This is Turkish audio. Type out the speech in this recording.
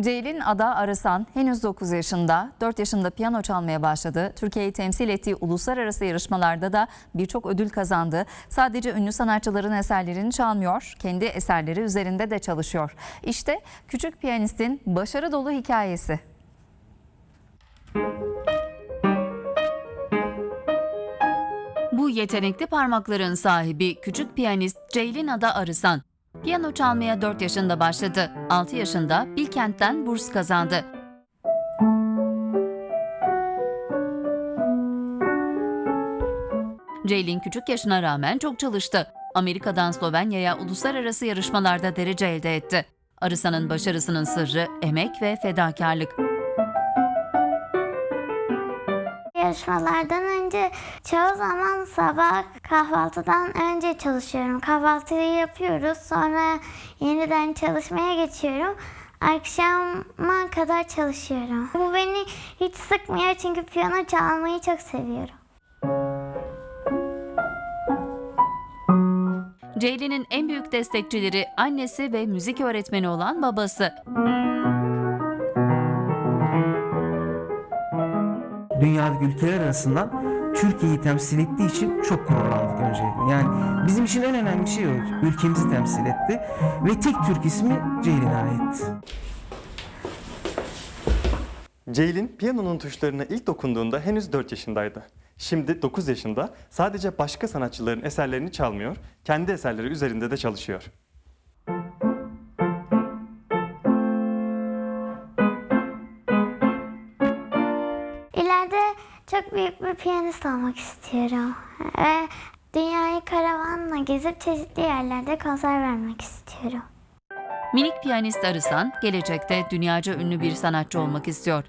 Ceylin Ada Arısan henüz 9 yaşında, 4 yaşında piyano çalmaya başladı. Türkiye'yi temsil ettiği uluslararası yarışmalarda da birçok ödül kazandı. Sadece ünlü sanatçıların eserlerini çalmıyor, kendi eserleri üzerinde de çalışıyor. İşte küçük piyanistin başarı dolu hikayesi. Bu yetenekli parmakların sahibi küçük piyanist Ceylin Ada Arısan. Piyano çalmaya 4 yaşında başladı. 6 yaşında Bilkent'ten burs kazandı. Ceylin küçük yaşına rağmen çok çalıştı. Amerika'dan Slovenya'ya uluslararası yarışmalarda derece elde etti. Arısan'ın başarısının sırrı emek ve fedakarlık. Yarışmalardan önce çoğu zaman sabah kahvaltıdan önce çalışıyorum. Kahvaltıyı yapıyoruz. Sonra yeniden çalışmaya geçiyorum. Akşama kadar çalışıyorum. Bu beni hiç sıkmıyor çünkü piyano çalmayı çok seviyorum. Ceylin'in en büyük destekçileri annesi ve müzik öğretmeni olan babası. Dünyadaki ülkeler arasından Türkiye'yi temsil ettiği için çok gururlandık öncelikle. Yani bizim için en önemli şey o. Ülkemizi temsil etti ve tek Türk ismi Ceylin'e aitti. Ceylin piyanonun tuşlarına ilk dokunduğunda henüz 4 yaşındaydı. Şimdi 9 yaşında sadece başka sanatçıların eserlerini çalmıyor, kendi eserleri üzerinde de çalışıyor. İleride çok büyük bir piyanist olmak istiyorum. Ve dünyayı karavanla gezip çeşitli yerlerde konser vermek istiyorum. Minik piyanist Arısan gelecekte dünyaca ünlü bir sanatçı olmak istiyor.